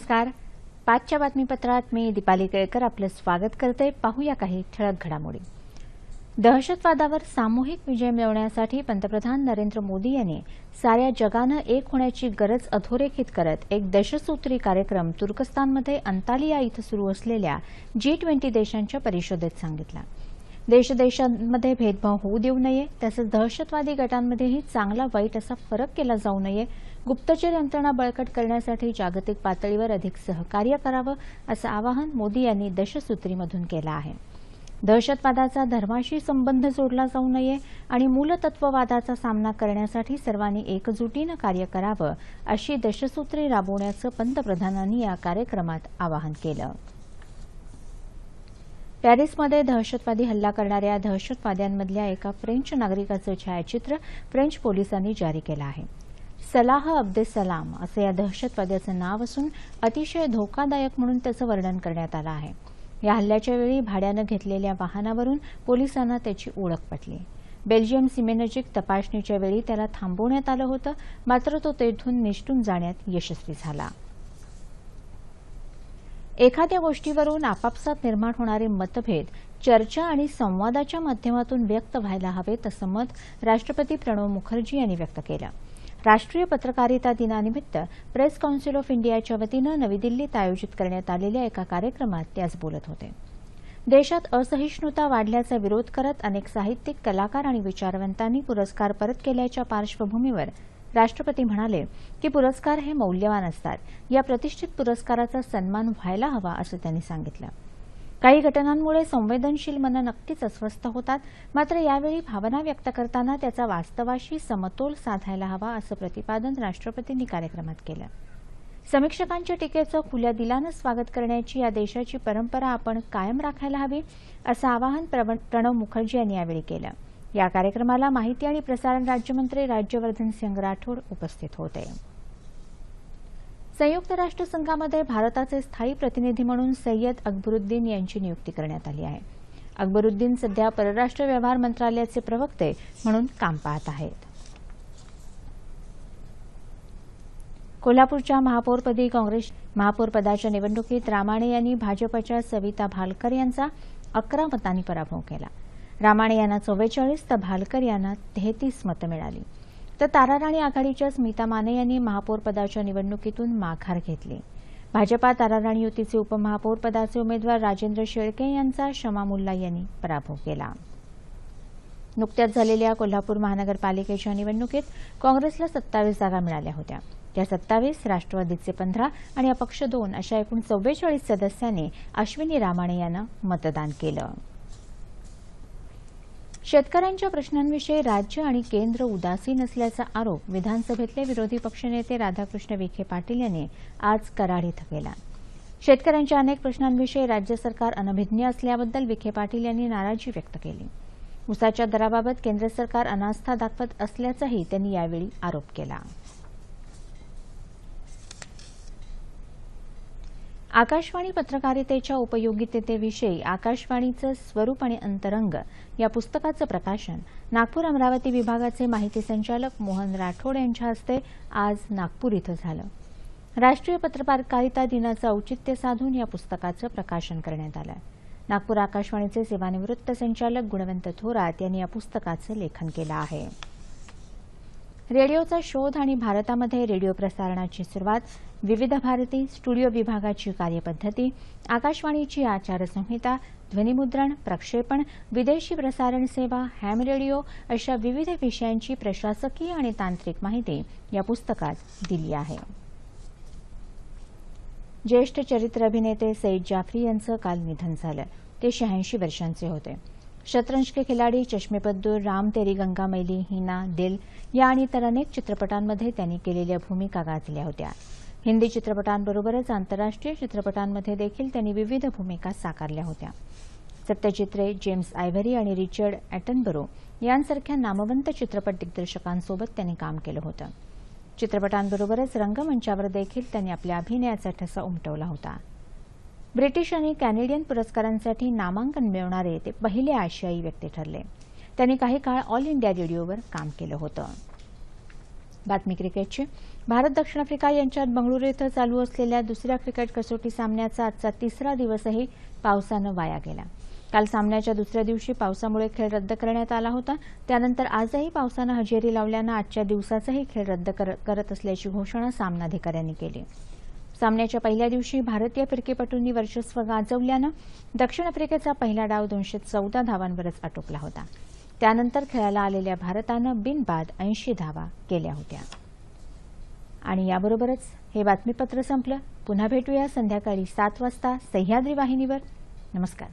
नमस्कार. पाचच्या बातमीपत्रात मी दीपाली केळकर आपलं स्वागत करते. पाहूया काही ठळक घडामोडी. दहशतवादावर सामूहिक विजय मिळवण्यासाठी पंतप्रधान नरेंद्र मोदी यांनी साऱ्या जगानं एक होण्याची गरज अधोरेखित करत एक दशसूत्री कार्यक्रम तुर्कस्तानमध्ये अंतालिया इथं सुरू असलेल्या जी ट्वेंटी देशांच्या परिषदेत सांगितला. देशदेशांमध्ये भेदभाव होऊ देऊ नये तसंच दहशतवादी गटांमध्येही चांगला वाईट असा फरक केला जाऊ नये गुप्तचर यंत्रणा बळकट करण्यासाठी जागतिक पातळीवर अधिक सहकार्य करावं असं आवाहन मोदी यांनी दशसूत्रीमधून केलं आहे. दहशतवादाचा धर्माशी संबंध जोडला जाऊ नये आणि मूलतत्ववादाचा सामना करण्यासाठी सर्वांनी एकजुटीनं कार्य करावं अशी दशसूत्री राबवण्याचं पंतप्रधानांनी या कार्यक्रमात आवाहन केलं. पॅरिसमध्ये दहशतवादी हल्ला करणाऱ्या दहशतवाद्यांमधल्या एका फ्रेंच नागरिकाचं छायाचित्र फ्रेंच पोलिसांनी जारी केलं आहे. सलाह अब्दे सलाम असं या दहशतवाद्याचं नाव असून अतिशय धोकादायक म्हणून त्याचं वर्णन करण्यात आलं आहे. या हल्ल्याच्या वेळी भाड्यानं घेतलेल्या वाहनावरून पोलिसांना त्याची ओळख पटली. बेल्जियम सीमेनजीक तपासणीच्या वेळी त्याला थांबवण्यात आलं होतं मात्र तो तेथून निष्ठून जाण्यात यशस्वी झाला. एखाद्या गोष्टीवरून आपापसात निर्माण होणारे मतभेद चर्चा आणि संवादाच्या माध्यमातून व्यक्त व्हायला हवेत असं मत राष्ट्रपती प्रणव मुखर्जी यांनी व्यक्त केलं. राष्ट्रीय पत्रकारिता दिनानिमित्त प्रेस काउन्सिल ऑफ इंडियाच्या वतीनं नवी दिल्लीत आयोजित करण्यात आलेल्या एका कार्यक्रमात ते आज बोलत होते. देशात असहिष्णुता वाढल्याचा विरोध करत अनेक साहित्यिक कलाकार आणि विचारवंतांनी पुरस्कार परत केल्याच्या पार्श्वभूमीवर राष्ट्रपती म्हणाले की पुरस्कार हे मौल्यवान असतात. या प्रतिष्ठित पुरस्काराचा सन्मान व्हायला हवा असं त्यांनी सांगितलं. काही घटनांमुळे संवेदनशील मनं नक्कीच अस्वस्थ होतात. मात्र यावेळी भावना व्यक्त करताना त्याचा वास्तवाशी समतोल साधायला हवा असं प्रतिपादन राष्ट्रपतींनी कार्यक्रमात केलं. समीक्षकांच्या टीकेचं खुल्या दिलानं स्वागत करण्याची या देशाची परंपरा आपण कायम राखायला हवी असं आवाहन प्रणव मुखर्जी यांनी यावेळी केलं. या कार्यक्रमाला माहिती आणि प्रसारण राज्यमंत्री राज्यवर्धन सिंग राठोड उपस्थित होते. संयुक्त राष्ट्रसंघामध्ये भारताचे स्थायी प्रतिनिधी म्हणून सय्यद अकबरुद्दीन यांची नियुक्ती करण्यात आली आहे. अकबरुद्दीन सध्या परराष्ट्र व्यवहार मंत्रालयाचे प्रवक्ते म्हणून काम पाहत आहेत. कोल्हापूरच्या महापौरपदी काँग्रेस महापौरपदाच्या निवडणुकीत रामाणे यांनी भाजपच्या सविता भालकर यांचा अकरा मतांनी पराभव केला. रामाणे यांना चव्वेचाळीस तर भालकर यांना तेहतीस मतं मिळाली. तर ताराराणी आघाडीच्या स्मिता माने यांनी महापौरपदाच्या निवडणुकीतून माघार घेतली. भाजपा ताराराणी युतीचे उपमहापौरपदाचे उमेदवार राजेंद्र शेळके यांचा शमा मुल्ला यांनी पराभव केला. नुकत्याच झालेल्या कोल्हापूर महानगरपालिकेच्या निवडणुकीत काँग्रेसला सत्तावीस जागा मिळाल्या होत्या. त्या सत्तावीस राष्ट्रवादीचे पंधरा आणि अपक्ष दोन अशा एकूण चव्वेचाळीस सदस्यांनी अश्विनी रामाणे यांना मतदान केलं. शेतकऱ्यांच्या प्रश्नांविषयी राज्य आणि केंद्र उदासीन असल्याचा आरोप विधानसभेतले विरोधी पक्षनेते राधाकृष्ण विखे पाटील यांनी आज कराड इथं केला. शेतकऱ्यांच्या अनेक प्रश्नांविषयी राज्य सरकार अनभिज्ञ असल्याबद्दल विखे पाटील यांनी नाराजी व्यक्त केली. उसाच्या दराबाबत केंद्र सरकार अनास्था दाखवत असल्याचाही त्यांनी यावेळी आरोप केला. आकाशवाणी पत्रकारितेच्या उपयोगितेविषयी आकाशवाणीचं स्वरूप आणि अंतरंग या पुस्तकाचं प्रकाशन नागपूर अमरावती विभागाचे माहिती संचालक मोहन राठोड यांच्या हस्ते आज नागपूर इथं झालं. राष्ट्रीय पत्रकारिता दिनाचं औचित्य साधून या पुस्तकाचं प्रकाशन करण्यात आलं. नागपूर आकाशवाणीचे सेवानिवृत्त संचालक गुणवंत थोरात यांनी या पुस्तकाचं लेखन केलं आहे. रेडिओचा शोध आणि भारतामध्ये रेडिओ प्रसारणाची सुरुवात विविध भारती स्टुडिओ विभागाची कार्यपद्धती आकाशवाणीची आचारसंहिता ध्वनिमुद्रण प्रक्षेपण विदेशी प्रसारण सेवा हॅम रेडिओ अशा विविध विषयांची प्रशासकीय आणि तांत्रिक माहिती या पुस्तकात दिली आहे. ज्येष्ठ चरित्र अभिनेते सईद जाफरी यांचं काल निधन झालं. ते शहाऐंशी वर्षांचे होते. शतरंज के खिलाडी चष्मेपद्दूर राम तेरी गंगा मैली हिना दिल या आणि इतर अनेक चित्रपटांमध्ये त्यांनी केलेल्या भूमिका गाजल्या होत्या. हिंदी चित्रपटांबरोबरच आंतरराष्ट्रीय चित्रपटांमध्ये देखील त्यांनी विविध भूमिका साकारल्या होत्या. सत्यचित्रे जेम्स आयव्हरी आणि रिचर्ड अॅटनबरो यांसारख्या नामवंत चित्रपट दिग्दर्शकांसोबत त्यांनी काम केलं होतं. चित्रपटांबरोबरच रंगमंचावर देखील त्यांनी आपल्या अभिनयाचा ठसा उमटवला होता. ब्रिटिश आणि कॅनेडियन पुरस्कारांसाठी नामांकन मिळवणारे ते पहिले आशियाई व्यक्ती ठरले. त्यांनी काही काळ ऑल इंडिया रेडिओवर काम केलं होतं. बातमी क्रिकेटची. भारत दक्षिण आफ्रिका यांच्यात बंगळुरू इथं चालू असलेल्या दुसऱ्या क्रिकेट कसोटी सामन्याचा आजचा तिसरा दिवसही पावसानं वाया गेला. काल सामन्याच्या दुसऱ्या दिवशी पावसामुळे खेळ रद्द करण्यात आला होता. त्यानंतर आजही पावसानं हजेरी लावल्यानं आजच्या दिवसाचाही खेळ रद्द कर- करत असल्याची घोषणा सामनाधिकाऱ्यांनी केली. सामन्याच्या पहिल्या दिवशी भारतीय फिरकीपटूंनी वर्चस्व गाजवल्यानं दक्षिण आफ्रिकेचा पहिला डाव दोनशे चौदा धावांवरच आटोपला होता. त्यानंतर खेळायला आलेल्या भारतानं बिनबाद ऐंशी धावा केल्या होत्या. आणि याबरोबरच हे बातमीपत्र संपलं. पुन्हा भेटूया संध्याकाळी सात वाजता सह्याद्री वाहिनीवर. नमस्कार.